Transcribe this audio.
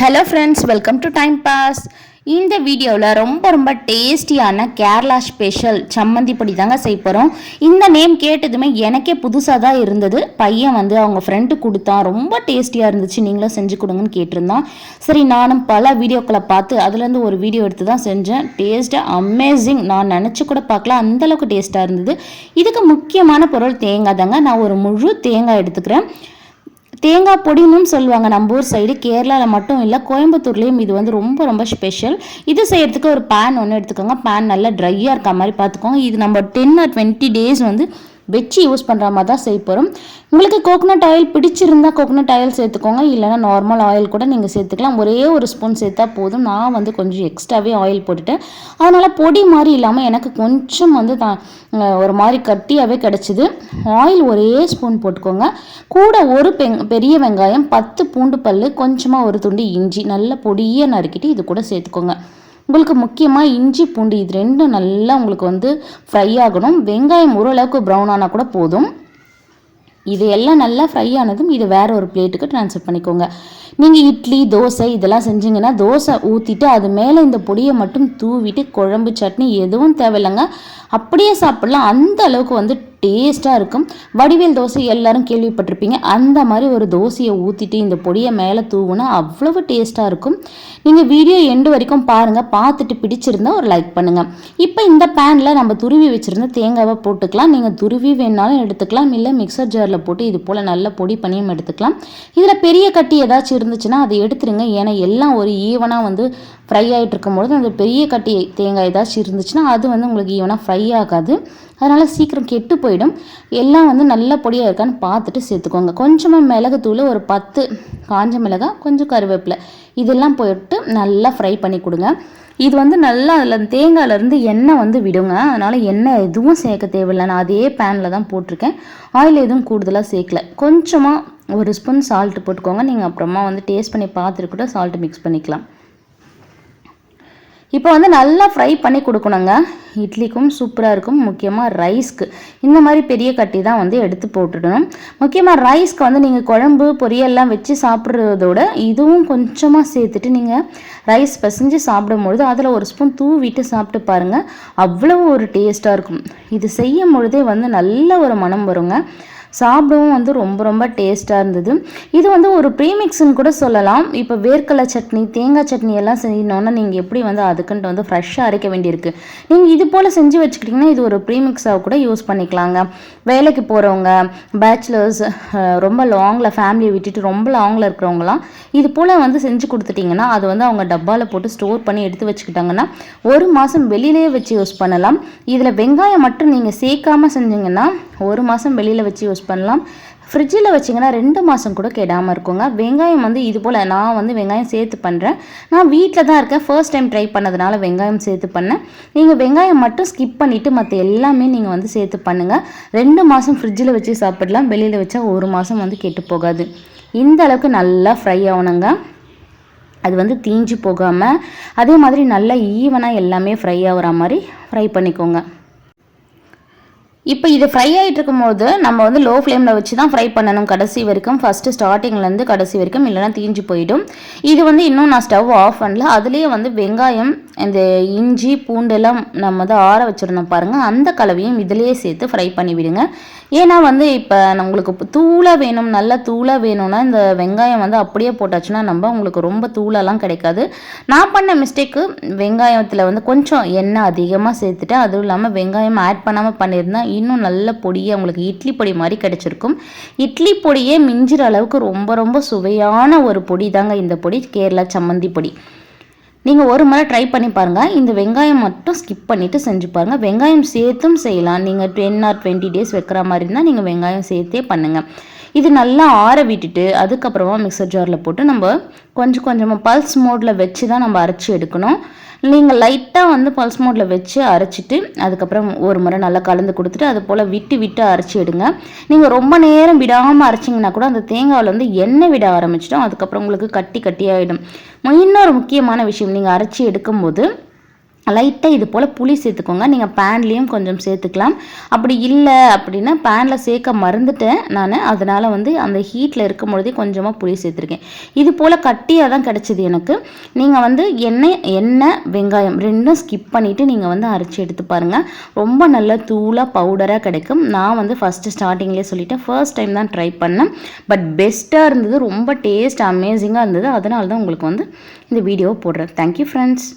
Hello friends welcome to time pass இந்த வீடியோவில் ரொம்ப ரொம்ப டேஸ்டியான கேரளா ஸ்பெஷல் சம்மந்தி பொடி தாங்க செய்ய போகிறோம் இந்த நேம் கேட்டதுமே எனக்கே புதுசாக தான் இருந்தது. பையன் வந்து அவங்க ஃப்ரெண்டு கொடுத்தான். ரொம்ப டேஸ்டியாக இருந்துச்சு. நீங்களும் செஞ்சு கொடுங்கன்னு கேட்டிருந்தான். சரி நானும் பல வீடியோக்களை பார்த்து அதுலேருந்து ஒரு வீடியோ எடுத்து தான் செஞ்சேன். டேஸ்ட்டு அமேசிங் நான் நினச்சி கூட பார்க்கல. அந்தளவுக்கு டேஸ்ட்டாக இருந்தது. இதுக்கு முக்கியமான பொருள் தேங்காய் தாங்க. நான் ஒரு முழு தேங்காய் எடுத்துக்கிறேன். தேங்காய் பொடினும் சொல்லுவாங்க. நம்ம ஊர் சைடு கேரளாவில் மட்டும் இல்லை கோயம்புத்தூர்லேயும் இது வந்து ரொம்ப ரொம்ப ஸ்பெஷல் இது செய்யறதுக்கு ஒரு பேன் ஒன்று எடுத்துக்கோங்க. பேன் நல்லா ட்ரையாக இருக்க மாதிரி பார்த்துக்கோங்க இது நம்ம டென் ஆர் டுவெண்ட்டி டேஸ் வந்து வச்சு யூஸ் பண்ணுற மாதிரி தான் செய்ய போகிறோம் உங்களுக்கு கோகோனட் ஆயில் பிடிச்சிருந்தால் கோகோனட் ஆயில் சேர்த்துக்கோங்க. இல்லைனா நார்மல் ஆயில் கூட நீங்கள் சேர்த்துக்கலாம். ஒரே ஒரு ஸ்பூன் சேர்த்தா போதும். நான் வந்து கொஞ்சம் எக்ஸ்ட்ராவே ஆயில் போட்டுட்டேன். அதனால் பொடி மாதிரி இல்லாமல் எனக்கு கொஞ்சம் வந்து ஒரு மாதிரி கட்டியாகவே கிடச்சிது. ஆயில் ஒரே ஸ்பூன் போட்டுக்கோங்க. கூட ஒரு பெங் பெரிய வெங்காயம் பத்து பூண்டு பல் கொஞ்சமாக ஒரு துண்டு இஞ்சி நல்ல பொடியை நறுக்கிட்டு இது கூட சேர்த்துக்கோங்க. உங்களுக்கு முக்கியமாக இஞ்சி பூண்டு இது ரெண்டும் நல்லா உங்களுக்கு வந்து ஃப்ரை ஆகணும். வெங்காயம் ஓரளவுக்கு ப்ரௌன் ஆனால் கூட போதும். இது எல்லாம் நல்லா ஃப்ரை ஆனதும் இது வேறு ஒரு பிளேட்டுக்கு ட்ரான்ஸ்ஃபர் பண்ணிக்கோங்க. நீங்கள் இட்லி தோசை இதெல்லாம் செஞ்சீங்கன்னா தோசை ஊற்றிட்டு அது மேலே இந்த பொடியை மட்டும் தூவிட்டு குழம்பு சட்னி எதுவும் தேவையில்லைங்க. அப்படியே சாப்பிட்லாம். அந்த அளவுக்கு வந்து டேஸ்ட்டாக இருக்கும். வடிவேல் தோசை எல்லாரும் கேள்விப்பட்டிருப்பீங்க. அந்த மாதிரி ஒரு தோசையை ஊற்றிட்டு இந்த பொடியை மேலே தூவுனா அவ்வளவு டேஸ்ட்டாக இருக்கும். நீங்கள் வீடியோ எண்டு வரைக்கும் பாருங்கள் பார்த்துட்டு பிடிச்சிருந்தா ஒரு லைக் பண்ணுங்கள் இப்போ இந்த பேனில் நம்ம துருவி வச்சுருந்த தேங்காவை போட்டுக்கலாம். நீங்கள் துருவி வேணாலும் எடுத்துக்கலாம். இல்லை மிக்சர் ஜாரில் போட்டு இது போல் நல்ல பொடி பண்ணியும் எடுத்துக்கலாம். இதில் பெரிய கட்டி ஏதாச்சும் இருந்துச்சுன்னா அதை எடுத்துருங்க. ஏன்னா எல்லாம் ஒரு ஈவனாக வந்து ஃப்ரை ஆகிட்டு இருக்கும்பொழுது அந்த பெரிய கட்டி தேங்காய் ஏதாச்சும் இருந்துச்சுன்னா அது வந்து உங்களுக்கு ஈவனாக ஃப்ரை ஆகாது. அதனால் சீக்கிரம் கெட்டு போயிடும். எல்லாம் வந்து நல்ல பொடியாக இருக்கான்னு பார்த்துட்டு சேர்த்துக்கோங்க. கொஞ்சமாக மிளகுத்தூள் ஒரு பத்து காஞ்ச மிளகாய் கொஞ்சம் கருவேப்பிலை. இதெல்லாம் போட்டு நல்லா ஃப்ரை பண்ணி கொடுங்க. இது வந்து நல்லா அதில் தேங்காயிலேருந்து எண்ணெய் வந்து விடுங்க. அதனால் எண்ணெய் எதுவும் சேர்க்க தேவையில்லை. நான் அதே பேனில் தான் போட்டிருக்கேன். ஆயில் எதுவும் கூடுதலாக சேர்க்கல. கொஞ்சமாக ஒரு ஸ்பூன் சால்ட்டு போட்டுக்கோங்க. நீங்கள் அப்புறமா வந்து டேஸ்ட் பண்ணி பார்த்துட்டு கூட சால்ட்டு மிக்ஸ் பண்ணிக்கலாம். இப்போ வந்து நல்லா ஃப்ரை பண்ணி கொடுக்கணுங்க. இட்லிக்கும் சூப்பராக இருக்கும். முக்கியமாக ரைஸ்க்கு. இந்த மாதிரி பெரிய கட்டி தான் வந்து எடுத்து போட்டுடணும். முக்கியமாக ரைஸ்க்கு வந்து நீங்கள் குழம்பு பொரியல்லாம் வச்சு சாப்பிட்றதோட இதுவும் கொஞ்சமாக சேர்த்துட்டு நீங்கள் ரைஸ் பசைஞ்சு சாப்பிடும்பொழுது அதில் ஒரு ஸ்பூன் தூவிட்டு சாப்பிட்டு பாருங்கள் அவ்வளோ ஒரு டேஸ்ட்டாக இருக்கும். இது செய்யும் பொழுதே வந்து நல்ல ஒரு மனம் வருங்க. சாப்பிடவும் வந்து ரொம்ப ரொம்ப டேஸ்ட்டாக இருந்தது. இது வந்து ஒரு ப்ரீமிக்ஸ்னு கூட சொல்லலாம். இப்போ வேர்க்கடலை சட்னி தேங்காய் சட்னி எல்லாம் செய்யணுன்னா நீங்கள் எப்படி வந்து அதுக்குன்ட்டு வந்து ஃப்ரெஷ்ஷாக அரைக்க வேண்டியிருக்கு. நீங்கள் இது போல் செஞ்சு வச்சுக்கிட்டிங்கன்னா இது ஒரு ப்ரீமிக்ஸாக கூட யூஸ் பண்ணிக்கலாங்க. வேலைக்கு போகிறவங்க பேச்சுலர்ஸ் ரொம்ப லாங்கில் ஃபேமிலியை விட்டுட்டு ரொம்ப லாங்கில் இருக்கிறவங்களாம் இது போல் வந்து செஞ்சு கொடுத்துட்டிங்கன்னா அது வந்து அவங்க டப்பாவில் போட்டு ஸ்டோர் பண்ணி எடுத்து வச்சுக்கிட்டாங்கன்னா ஒரு மாதம் வெளியிலேயே வச்சு யூஸ் பண்ணலாம். இதில் வெங்காயம் மட்டும் நீங்கள் சேர்க்காமல் செஞ்சிங்கன்னா ஒரு மாதம் வெளியில் வச்சு யூஸ் பண்ணலாம். ஃப்ரிட்ஜில் வச்சிங்கன்னா ரெண்டு மாதம் கூட கெடாமல் இருக்குங்க. வெங்காயம் வந்து இது போல் நான் வந்து வெங்காயம் சேர்த்து பண்ணுறேன் நான் வீட்டில் தான் இருக்கேன். ஃபர்ஸ்ட் டைம் ட்ரை பண்ணதுனால வெங்காயம் சேர்த்து பண்ணேன். நீங்கள் வெங்காயம் மட்டும் ஸ்கிப் பண்ணிவிட்டு மற்ற எல்லாமே நீங்கள் வந்து சேர்த்து பண்ணுங்கள் ரெண்டு மாதம் ஃப்ரிட்ஜில் வச்சு சாப்பிடலாம். வெளியில் வச்சா ஒரு மாதம் வந்து கெட்டு போகாது. இந்த அளவுக்கு நல்லா ஃப்ரை ஆகணுங்க. அது வந்து தீஞ்சு போகாமல் அதே மாதிரி நல்லா ஈவனாக எல்லாமே ஃப்ரை ஆகிற மாதிரி ஃப்ரை பண்ணிக்கோங்க. இப்போ இது ஃப்ரை ஆகிட்டு இருக்கும்போது நம்ம வந்து லோ ஃப்ளேமில் வச்சு தான் ஃப்ரை பண்ணணும் கடைசி வரைக்கும். ஃபஸ்ட்டு ஸ்டார்டிங்லேருந்து கடைசி வரைக்கும் இல்லைனா தீஞ்சு போயிடும். இது வந்து இன்னும் நான் ஸ்டவ் ஆஃப் பண்ணல. அதுலேயே வந்து வெங்காயம் இந்த இஞ்சி பூண்டெல்லாம் நம்ம வந்து ஆற வச்சுருந்தோம் பாருங்கள் அந்த கலவையும் இதிலேயே சேர்த்து ஃப்ரை பண்ணி விடுங்க. ஏன்னா வந்து இப்போ உங்களுக்கு தூளாக வேணும் நல்லா தூளாக வேணும்னா இந்த வெங்காயம் வந்து அப்படியே போட்டாச்சுன்னா நம்ம உங்களுக்கு ரொம்ப தூளெல்லாம் கிடைக்காது. நான் பண்ண மிஸ்டேக்கு வெங்காயத்தில் வந்து கொஞ்சம் எண்ணெய் அதிகமாக சேர்த்துட்டு அதுவும் இல்லாமல் வெங்காயம் ஆட் பண்ணாமல் பண்ணியிருந்தேன் இன்னும் நல்ல பொடியே உங்களுக்கு இட்லி பொடி மாதிரி கிடச்சிருக்கும். இட்லி பொடியே மிஞ்சிற அளவுக்கு ரொம்ப ரொம்ப சுவையான ஒரு பொடி தாங்க இந்த பொடி கேரளா சம்மந்தி பொடி. நீங்கள் ஒரு முறை ட்ரை பண்ணி பாருங்கள் இந்த வெங்காயம் மட்டும் ஸ்கிப் பண்ணிவிட்டு செஞ்சு பாருங்கள் வெங்காயம் சேர்த்தும் செய்யலாம். நீங்கள் டென் ஆர் டுவெண்ட்டி டேஸ் வைக்கிற மாதிரி இருந்தால் நீங்கள் வெங்காயம் சேர்த்தே பண்ணுங்கள் இது நல்லா ஆற விட்டுட்டு அதுக்கப்புறமா மிக்சர் ஜாரில் போட்டு நம்ம கொஞ்சம் கொஞ்சமாக பல்ஸ் மோடில் வச்சு தான் நம்ம அரைச்சி எடுக்கணும். நீங்கள் லைட்டாக வந்து பல்ஸ் மோடில் வச்சு அரைச்சிட்டு அதுக்கப்புறம் ஒரு முறை நல்லா கலந்து கொடுத்துட்டு அது போல் விட்டு விட்டு அரைச்சி எடுங்க. நீங்கள் ரொம்ப நேரம் விடாமல் அரைச்சிங்கன்னா கூட அந்த தேங்காவில் வந்து எண்ணெய் விட ஆரம்பிச்சிட்டோம் அதுக்கப்புறம் உங்களுக்கு கட்டி கட்டி ஆகிடும் இன்னொரு முக்கியமான விஷயம் நீங்கள் அரைச்சி எடுக்கும்போது லைட்டாக இது போல் புளி சேர்த்துக்கோங்க. நீங்கள் பேன்லேயும் கொஞ்சம் சேர்த்துக்கலாம். அப்படி இல்லை அப்படின்னா பேனில் சேர்க்க மறந்துட்டேன் நான். அதனால் வந்து அந்த ஹீட்டில் இருக்கும் பொழுதே கொஞ்சமாக புளி சேர்த்துருக்கேன். இது போல் கட்டியாக தான் கிடச்சிது எனக்கு. நீங்கள் வந்து எண்ணெய் எண்ணெய் வெங்காயம் ரெண்டும் ஸ்கிப் பண்ணிவிட்டு நீங்கள் வந்து அரைச்சி எடுத்து பாருங்கள் ரொம்ப நல்ல தூளாக பவுடராக கிடைக்கும். நான் வந்து ஃபஸ்ட்டு ஸ்டார்டிங்லேயே சொல்லிட்டேன். ஃபர்ஸ்ட் டைம் தான் ட்ரை பண்ணேன். பட் பெஸ்ட்டாக இருந்தது. ரொம்ப டேஸ்ட் அமேசிங்காக இருந்தது. அதனால தான் உங்களுக்கு வந்து இந்த வீடியோவை போடுறேன். Thank you friends